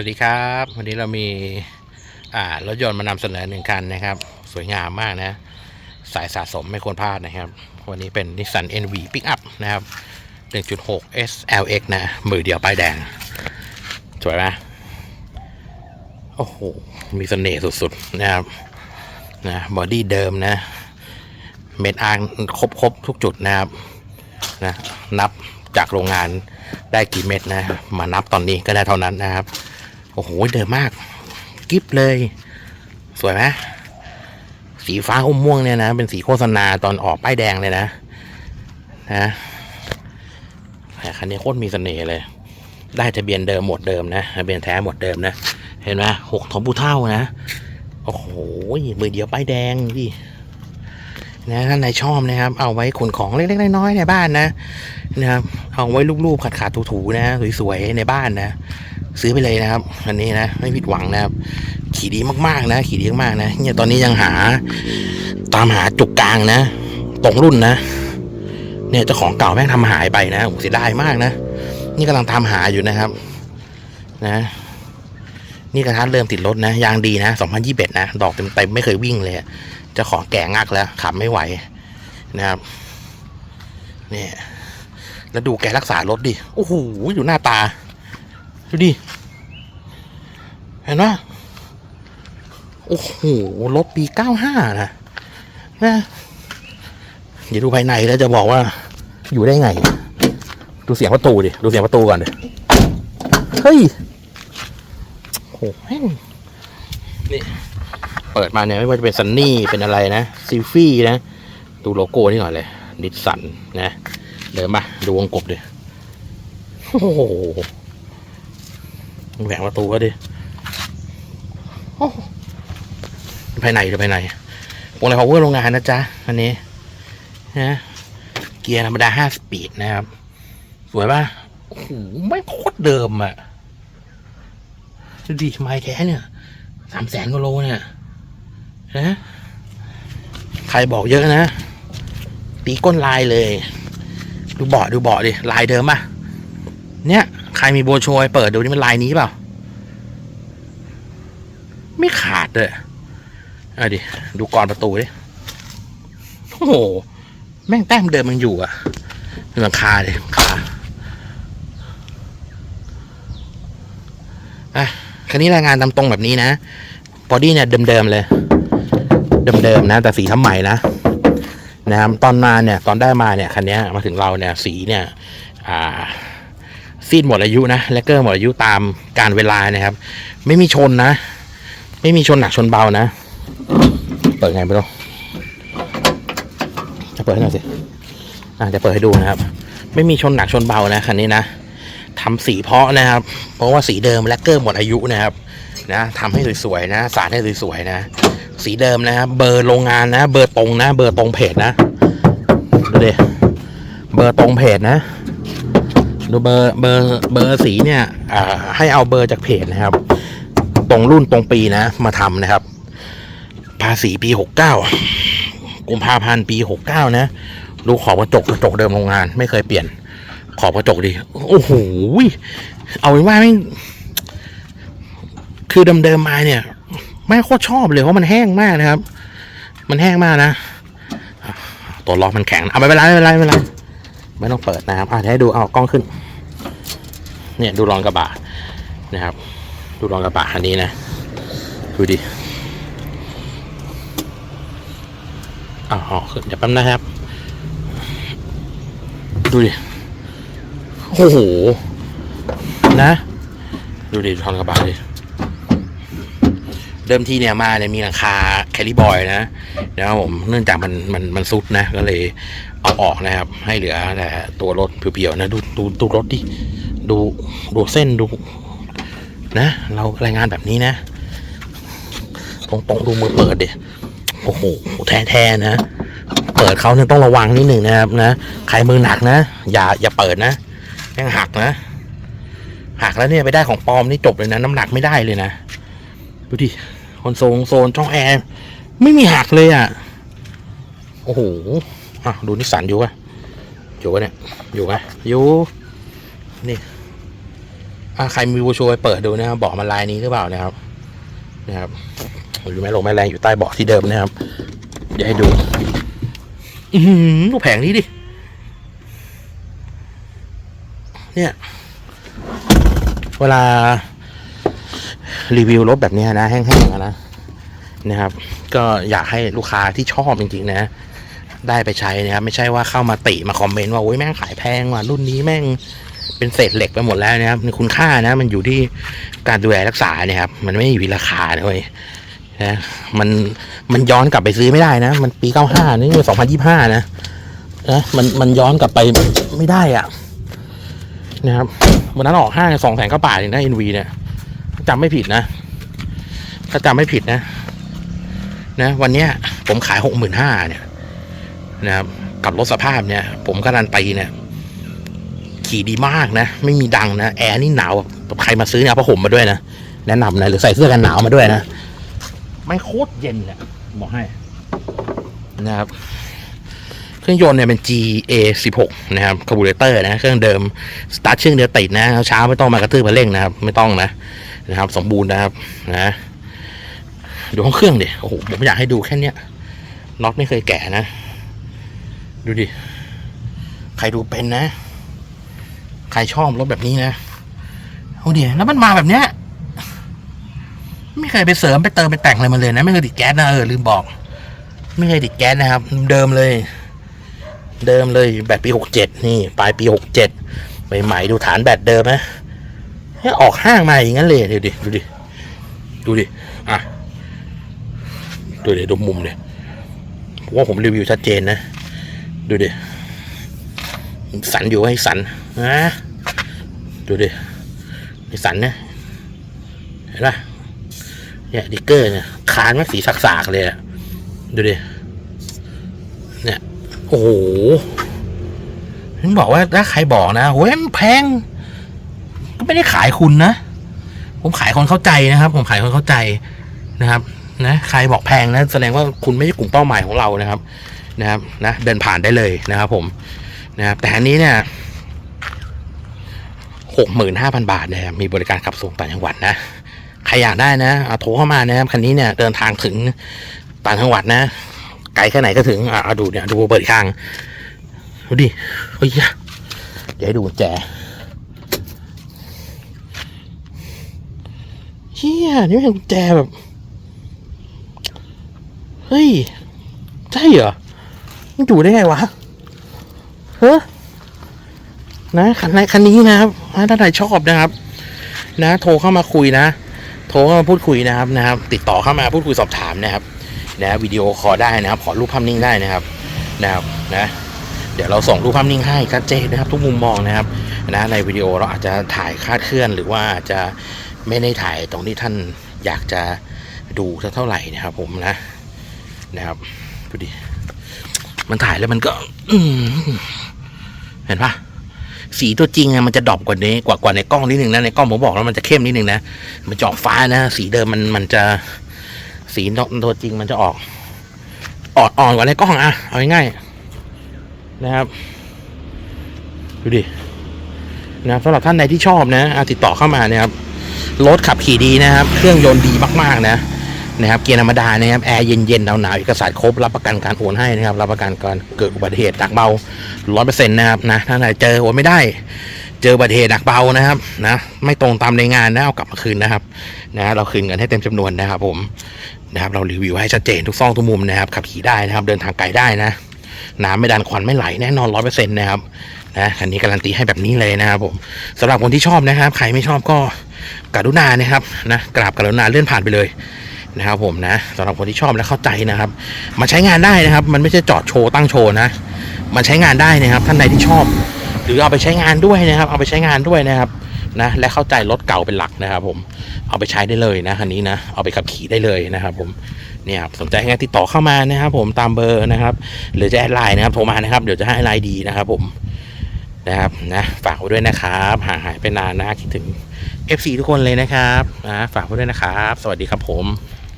วัสดีครับ วันนี้เรามีรถยนต์มานำเสนอหนึ่งคันนะครับ สวยงามมากนะ สายสะสมไม่ควรพลาดนะครับ วันนี้เป็น Nissan NV Pickup นะครับ 1.6 SLX นะ มือเดียวป้ายแดง สวยไหมโอ้โห มีเสน่ห์สุดๆ นะครับนะบอดี้เดิมนะ เม็ดอาร์ครบครบทุกจุดนะครับนะนับจากโรงงานได้กี่เม็ดนะ มานับตอนนี้ก็ได้เท่านั้นนะครับ อ้โห เดิมมาก กิฟเลย สวยไหมสีฟ้าอมม่วงเนี่ยนะ เป็นสีโฆษณาตอนออกป้ายแดงเลยนะ นะแต่คันนี้โคตรมีเสน่ห์เลย ได้ทะเบียนเดิมหมดเดิมนะ ทะเบียนแท้หมดเดิมนะ เห็นไหมหกทอมบูเท่านะ โอ้โห มือเดียวป้ายแดงดินะท่านไหนชอบนะครับ เอาไว้ขนของเล็กๆน้อยๆในบ้านนะนะครับ เอาไว้รูปๆขัดๆถูๆนะ สวยๆในบ้านนะ ซื้อไปเลยนะครับอันนี้นะไม่ผิดหวังนะครับ ขี่ดีมากๆนะ ขี่ดีมากๆนะเนี่ยตอนนี้ยังหา ตามหาจุกกลางนะตรงรุ่นนะ เนี่ยเจ้าของเก่าแม่งทำหายไปนะโอ้เสียดายมากนะ นี่กำลังตามหาอยู่นะครับ นะ นี่กระทัดเริ่มติดรถนะยางดีนะ2021นะดอกเต็มๆไม่เคยวิ่งเลยเจ้าของแก่งักแล้วขับไม่ไหวนะครับเนี่ยแล้วดูแกรักษารถดิ โอ้โห อยู่หน้าตา ดูดิ เห็นไหมโอ้โหรถปี95นะนะเดี๋ยวดูภายในแล้วจะบอกว่าอยู่ได้ไง ดูเสียงประตูดิ ดูเสียงประตูก่อนดิ เฮ้ยโอ้โหนี่ เปิดมาเนี่ยไม่ว่าจะเป็นซันนี่ เป็นอะไรนะซิลฟี่นะ ดูโลโก้นี่ก่อนเลยนิสสันนะ เดินมา ดูวงกบดิ โอ้โห แหวกประตูก็ดิโอ้โหภายในจะภายในวงอะไรพาวเวอร์โรงงานนะจ๊ะ อันนี้นะเกียร์ธรรมดาห้าสปีดนะครับ สวยป่ะโอ้โหไม่โคตรเดิมอะดูดิทำไมแท้เนี่ยสามแสนกว่าโลเนี่ยนะใครบอกเยอะนะ ตีก้นลายเลย ดูเบาะดูเบาะดิ ลายเดิมป่ะเนี่ย ใครมีโบชัวร์เปิดดูนี่มันลายนี้เปล่า ไม่ขาดเลยอะดิ ดูกรอนประตูดิ โอ้โห แม่งแต้มเดิมมันอยู่อะหลังคาดิหลังคาอะคันนี้รายงานตามตรงแบบนี้นะบอดี้เนี่ยเดิมๆเลย เดิมๆนะ แต่สีทำใหม่นะนะครับตอนมาเนี่ย ตอนได้มาเนี่ยคันนี้มาถึงเราเนี่ย สีเนี่ย อ่า ซีดหมดอายุนะแลกเกอร์หมดอายุตามการเวลานะครับ ไม่มีชนนะ ไม่มีชนหนักชนเบานะ เปิดไงไม่รู้จะเปิดให้หน่อยสิอะจะเปิดให้ดูนะครับ ไม่มีชนหนักชนเบานะคันนี้นะทำสีเพาะนะครับ เพราะว่าสีเดิมแลกเกอร์หมดอายุนะครับนะทำให้สวยๆนะ สาดให้สวยๆนะ สีเดิมนะครับ เบอร์โรงงานนะ เบอร์ตรงนะ เบอร์ตรงเพจนะดูดิเบอร์ตรงเพจนะ ดูเบอร์เบอร์เบอร์สีเนี่ยอ่าให้เอาเบอร์จากเพจนะครับ ตรงรุ่นตรงปีนะ มาทำนะครับ ภาษีปีหกเก้ากุมภาพันธ์ปีหกเก้านะ ดูขอบกระจกกระจกเดิมโรงงาน ไม่เคยเปลี่ยน ขอบกระจกดิโอ้โหเอาเป็นว่าไม่คือเดิมๆมาเนี่ย ไม่โคตรชอบเลยเพราะมันแห้งมากนะครับ มันแห้งมากนะอะตัวล็อกมันแข็งเอาไม่เป็นไรไม่เป็นไรไม่เป็นไร ไม่ต้องเปิดนะครับอะให้ดูเอากล้องขึ้น เนี่ยดูรองกระบะนะครับ ดูรองกระบะอันนี้นะดูดิอ้าวเอขึ้นเดี๋ยวแป๊บนะครับ ดูดิโอ้โหนะ ดูดิรองกระบะดิ เดิมทีเนี่ยมาเนี่ยมีหลังคาแคลิบอยนะนะครับผมเนื่องจากมันมันมันซุดนะ ก็เลยเอาออกนะครับ ให้เหลือแต่ตัวรถเพียวๆนะดูดูดูรถดิดูดูเส้นดูนะ เรารายงานแบบนี้นะ ตรงตรงๆดูมือเปิดดิโอ้โหแท้แท้ๆนะ เปิดเขาเนี่ยต้องระวังนิดหนึ่งนะครับนะใครมือหนักนะ อย่าอย่าเปิดนะยังหักนะหักแล้วเนี่ยไปได้ของปลอมนี่จบเลยนะ น้ำหนักไม่ได้เลยนะ ดูดิ คอนโซลโซนช่องแอร์ไม่มีหักเลยอะ โอ้โหอะดูนิสสันอยู่ปะอยู่ปะเนี่ย อยู่ปะอยู่ นี่อะใครมีบูโชว์ไปเปิดดูนะครับบอกมาลายนี้หรือเปล่านะครับ นะครับหรือไม่ลงไม่แรงอยู่ใต้เบาะที่เดิมนะครับ เดี๋ยวให้ดู อือหือดูแผงนี้ดิ เนี่ย เวลา รีวิวรถแบบนี้นะแห้งๆนะนะครับ ก็อยากให้ลูกค้าที่ชอบจริงๆนะ ได้ไปใช้นะครับ ไม่ใช่ว่าเข้ามาติมาคอมเมนต์ว่าโอ้ยแม่งขายแพงว่ะรุ่นนี้แม่งเป็นเศษเหล็กไปหมดแล้วนะครับคุณค่านะ มันอยู่ที่การดูแลรักษาเนี่ยครับมันไม่อยู่ที่ราคาเว้ยนะมันมันย้อนกลับไปซื้อไม่ได้นะ มันปีเก้าห้านี่มันสองพันยี่ห้านะนะมันมันย้อนกลับไปไม่ได้อะนะครับวันนั้นออกห้างสองแสนกว่าบาทเองนะเอ็นวีเนี่ย จำไม่ผิดนะ ถ้าจำไม่ผิดนะ นะ วันเนี้ย ผมขายหกหมื่นห้าเนี่ย นะครับ กับรถสภาพเนี่ย ผมการันตีเนี่ย ขี่ดีมากนะ ไม่มีดังนะ แอร์นี่หนาวแบบใครมาซื้อเนี่ยเอาผ้าห่มมาด้วยนะ แนะนำนะ หรือใส่เสื้อกันหนาวมาด้วยนะไม่โคตรเย็นเลยบอกให้ นะครับ เครื่องยนต์เนี่ยเป็น GA 16นะครับคาร์บูเรเตอร์นะ เครื่องเดิม สตาร์ทเชื่องเดียวติดนะเช้าไม่ต้องมากระตือรือเร่งนะครับ ไม่ต้องนะ นะครับ สมบูรณ์นะครับนะดูห้องเครื่องดิโอ้โหผมอยากให้ดูแค่เนี้ยน็อตไม่เคยแกะนะ ดูดิ ใครดูเป็นนะ ใครชอบรถแบบนี้นะเอาดิแล้วมันมาแบบเนี้ยไม่เคยไปเสริมไปเติมไปแต่งอะไรมาเลยนะ ไม่เคยติดแก๊สนะเออลืมบอก ไม่เคยติดแก๊สนะครับ เดิมเลย เดิมเลยแบบปีหกเจ็ดนี่ ปลายปีหกเจ็ดใหม่ๆดูฐานแบตเดิมนะ แค่ออกห้างมาอย่างนั้นเลยดูดิดูดิดูดิอะดูดิดูมุมเนี่ยผมว่าผมรีวิวชัดเจนนะ ดูดิสันอยู่ให้สันนะดูดิไอสันเนี่ยเห็นปะเนี่ยดิกเกอร์เนี่ยคานมันสีสักๆเลยอะดูดิเนี่ยโอ้โหฉันบอกว่าถ้าใครบอกนะโอ้ยแพง ไม่ได้ขายคุณนะ ผมขายคนเข้าใจนะครับ ผมขายคนเข้าใจนะครับ นะ ใครบอกแพงนะแสดงว่าคุณไม่ใช่กลุ่มเป้าหมายของเรานะครับ นะครับนะเดินผ่านได้เลยนะครับ ผมนะครับแต่อันนี้เนี่ยหกหมื่นห้าพันบาทนะครับมีบริการขับส่งต่างจังหวัดนะใครอยากได้นะเอาโทรเข้ามานะครับคันนี้เนี่ยเดินทางถึงต่างจังหวัดนะ ไกลแค่ไหนก็ถึงอะเอาดูเนี่ยดูเปิดข้างดูดิเฮ้ยเดี๋ยวให้ดูแจ เฮียนี่เป็นกุญแจแบบ เฮ้ย ใช่เหรอ มันอยู่ได้ไงวะเฮ้ยนะคันคันนี้นะครับถ้าใครชอบนะครับ นะ โทรเข้ามาคุยนะ โทรเข้ามาพูดคุยนะครับนะครับ ติดต่อเข้ามาพูดคุยสอบถามนะครับ นะวิดีโอคอลได้นะครับขอรูปภาพนิ่งได้นะครับนะครับนะเดี๋ยวเราส่งรูปภาพนิ่งให้ชัดเจนนะครับ ทุกมุมมองนะครับ นะในวิดีโอเราอาจจะถ่ายคาดเคลื่อนหรือว่าอาจจะ ไม่ได้ถ่ายตรงที่ท่านอยากจะดูเท่าไหร่นะครับ ผมนะนะครับดูดิมันถ่ายแล้วมันก็เห็นปะสีตัวจริงอะมันจะดรอปกว่านี้กว่ากว่าในกล้องนิดนึงนะในกล้องผมบอกแล้วมันจะเข้มนิดนึงนะมันจะออกฟ้านะสีเดิมมันมันจะสีตัวจริงมันจะออกอ่อนอ่อนกว่าในกล้องอะเอาง่ายๆนะครับดูดินะครับสำหรับท่านใดที่ชอบนะอะติดต่อเข้ามานะครับ รถขับขี่ดีนะครับ เครื่องยนต์ดีมากๆนะนะครับเกียร์ธรรมดานะครับแอร์เย็นๆหนาวๆเอกสารครบรับประกันการโอนให้นะครับรับประกันการเกิดอุบัติเหตุหนักเบาร้อยเปอร์เซ็นต์นะครับนะถ้าไหนเจอโอนไม่ได้ เจออุบัติเหตุหนักเบานะครับนะไม่ตรงตามในงานนะเอากลับมาคืนนะครับนะเราคืนเงินให้เต็มจำนวนนะครับผมนะครับเรารีวิวให้ชัดเจนทุกซองทุกมุมนะครับขับขี่ได้นะครับเดินทางไกลได้นะน้ำไม่ดันควันไม่ไหลแน่นอนร้อยเปอร์เซ็นต์นะครับ นะคันนี้การันตีให้แบบนี้เลยนะครับผมสำหรับคนที่ชอบนะครับใครไม่ชอบก็กรุณานะครับนะกราบกรุณาเลื่อนผ่านไปเลยนะครับผมนะสำหรับคนที่ชอบและเข้าใจนะครับมาใช้งานได้นะครับ มันไม่ใช่จอดโชว์ตั้งโชว์นะมันใช้งานได้นะครับ ท่านใดที่ชอบ หรือเอาไปใช้งานด้วยนะครับ เอาไปใช้งานด้วยนะครับนะและเข้าใจรถเก่าเป็นหลักนะครับ ผมเอาไปใช้ได้เลยนะคันนี้นะเอาไปขับขี่ได้เลยนะครับ ผมเนี่ยสนใจให้ติดต่อเข้ามานะครับ ผมตามเบอร์นะครับ หรือจะแอดไลน์นะครับโทรมานะครับเดี๋ยวจะให้ไลน์ดีนะครับ ผม นะครับนะฝากไว้ด้วยนะครับห่างหายไปนานนะคิดถึง FC ทุกคนเลยนะครับนะฝากไว้ด้วยนะครับ สวัสดีครับผม